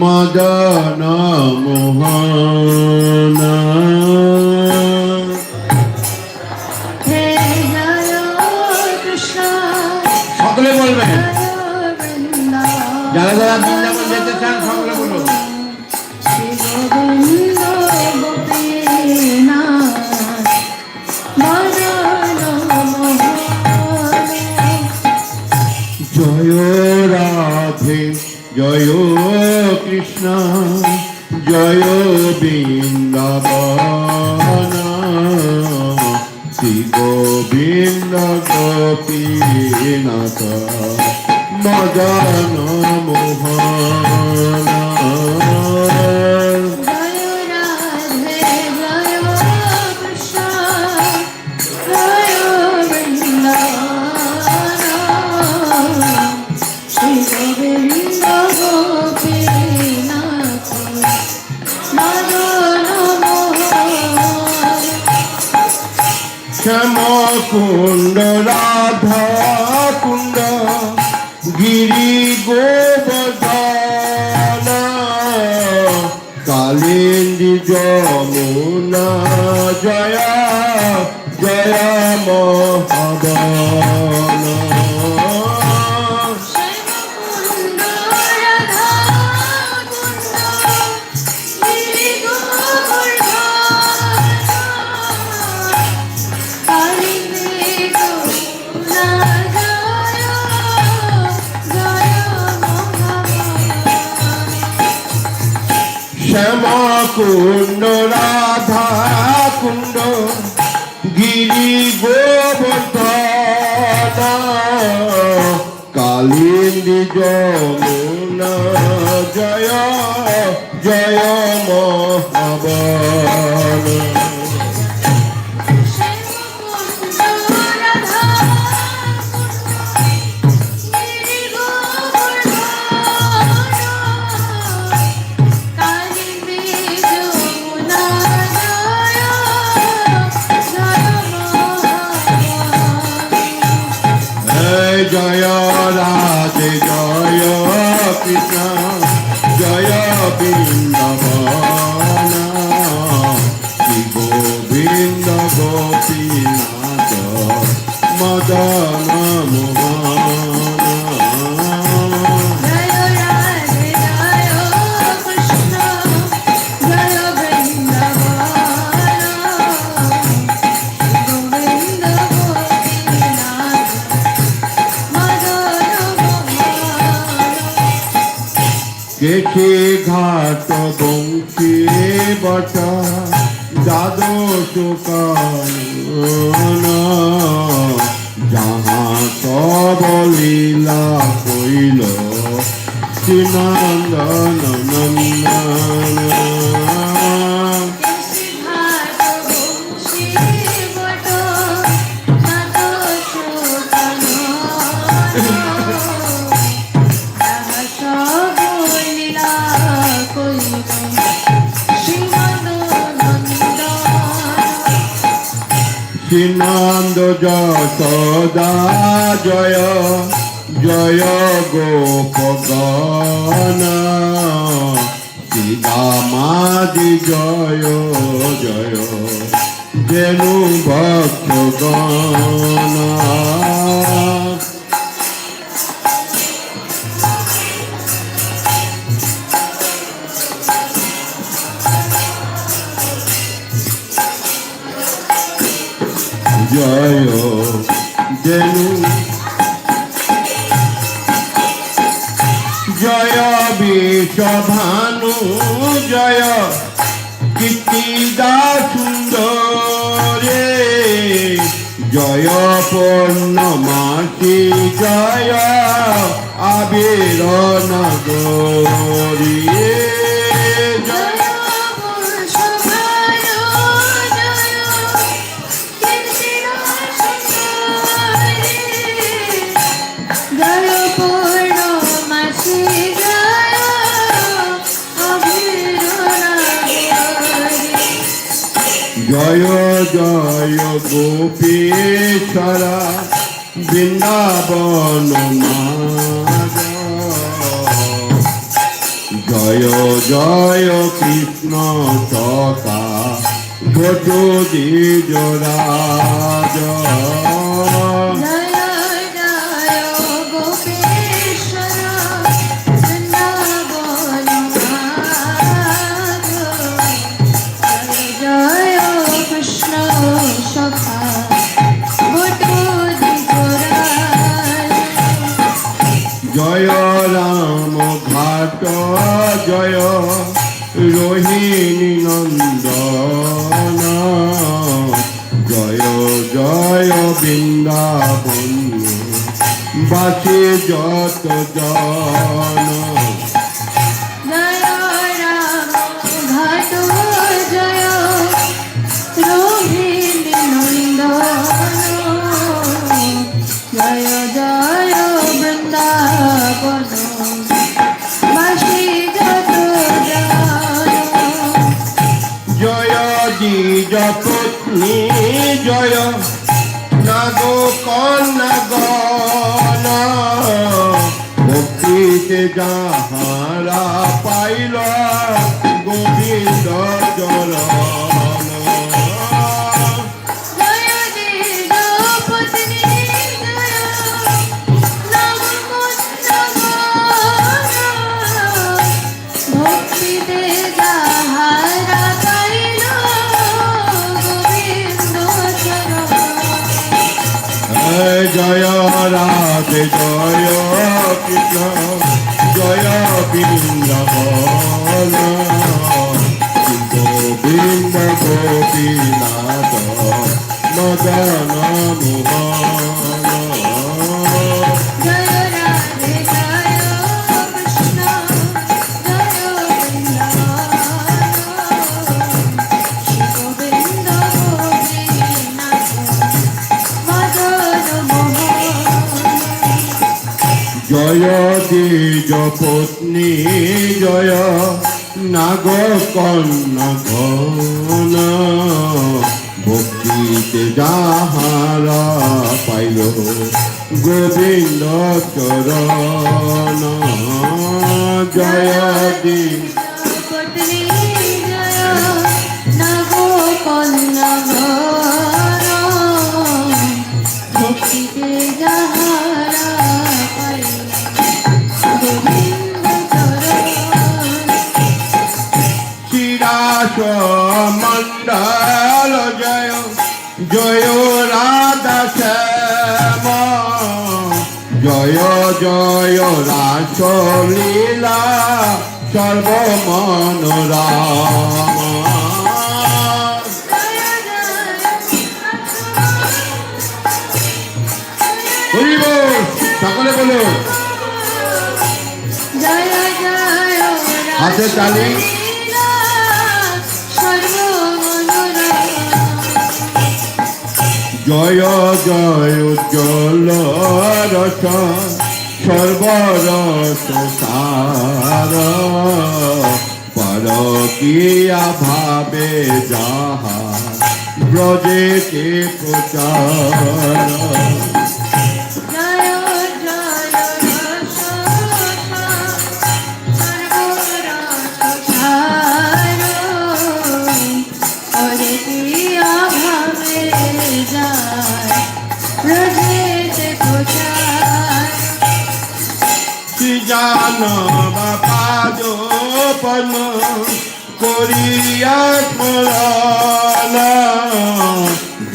মদন মোহন। হে জয় কৃষ্ণ সকলে বলবেন যারা যারা বৃন্দাবন যেতে চান সকলে বলুন। জয় রাধে। জয় কৃষ্ণ জয় বৃন্দাবন। শ্রী গোবিন্দ গোপীনাথ মদন মোহন। শ্যাম কুণ্ড রাধা কুণ্ড গিরি গোবর্ধন কালিন্দী যমুনা জয়া জয়া মহাবন যমুনা জয় জয় মহাবন। জয় জয় রাধে জয়। কৃষ্ণ জয় বৃন্দাবন। কেছে ঘাট বংশে বাটা দ্বাদশ যাহা সবলীলা কইল শ্রীনন্দন যশোদা জয় জয় গোপগণ সীতামাদি জয় জয় যেনু ভক্তগণ। জয় যেনু জয় বিশ্বভানু জয় কীর্তিদা সুন্দরে জয় পূর্ণমাসি জয় আবির নগরী। জয় জয় গোপীশ্বরা বৃন্দাবন জয় জয় কৃষ্ণ সকা গোটো রাজ জয় রাম ঘাট জয় রোহিণী নন্দন। জয় জয় বৃন্দাবন। বাসে যত জন। জয় জয় নন্দন জয় নাগো কন্যা গণ ভক্তিতে যাহারা জয় কৃষ্ণ জয় বৃন্দাবন গোবিন্দ গোপীনাথ মদন মোহন জয় দ্বিজ পত্নী জয় নাগ কর্ণ ঘন। ভক্তিতে যাহারা পাইল গোবিন্দ চরণ। জয় দ্বিজ মণ্ডল জয় জয় রাধা শ্যাম। জয় জয় রাস লীলা সর্বমনোরাম জয় সকলে বলো। হাতে তালি। জয় জয় উজ্জ্বল রস সর্বরস সার পরকিয়া ভাবে যাহা ব্রজেতে প্রচার।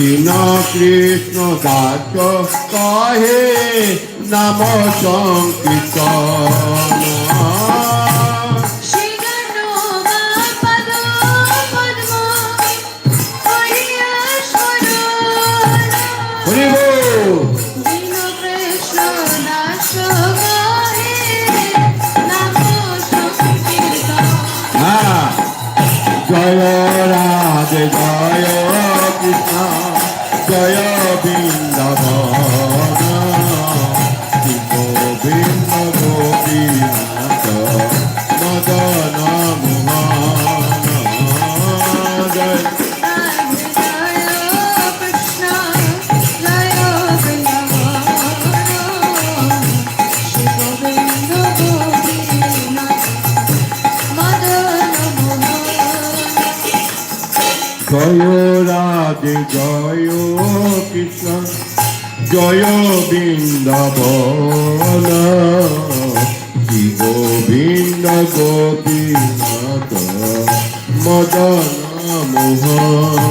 দিন কৃষ্ণ দাস কহে নাম সংকীর্তন। হ্যাঁ। জয় রাধে জয় কৃষ্ণ। জয় বৃন্দাবন জয় রাধে জয় কৃষ্ণ জয় বৃন্দাবন। শ্রী গোবিন্দ গোপীনাথ মদন মোহন।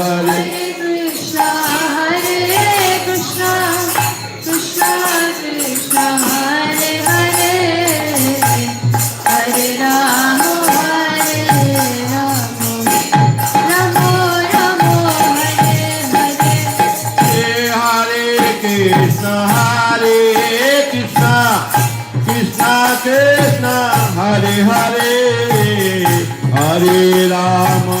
হরে রাম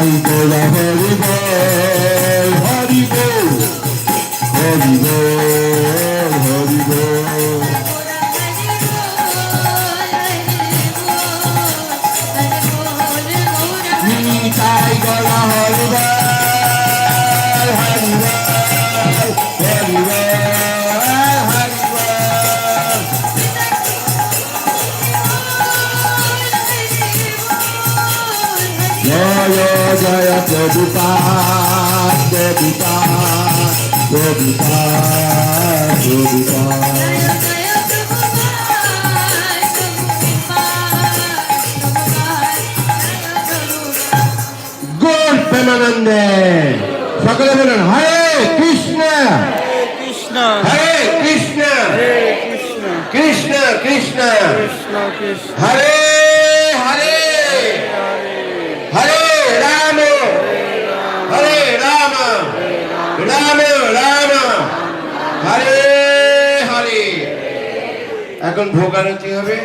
নিতাই বল প্রভুপাদ প্রভুপাদ প্রভুপাদ গোল প্রেমানন্দে সকলে বলুন হরে কৃষ্ণ। কৃষ্ণ। হরে কৃষ্ণ। হরে কৃষ্ণ। কৃষ্ণ কৃষ্ণ। হরে হরে রাম হরে রাম রাম রাম হরে হরে এখন ভোগ আরতি হবে।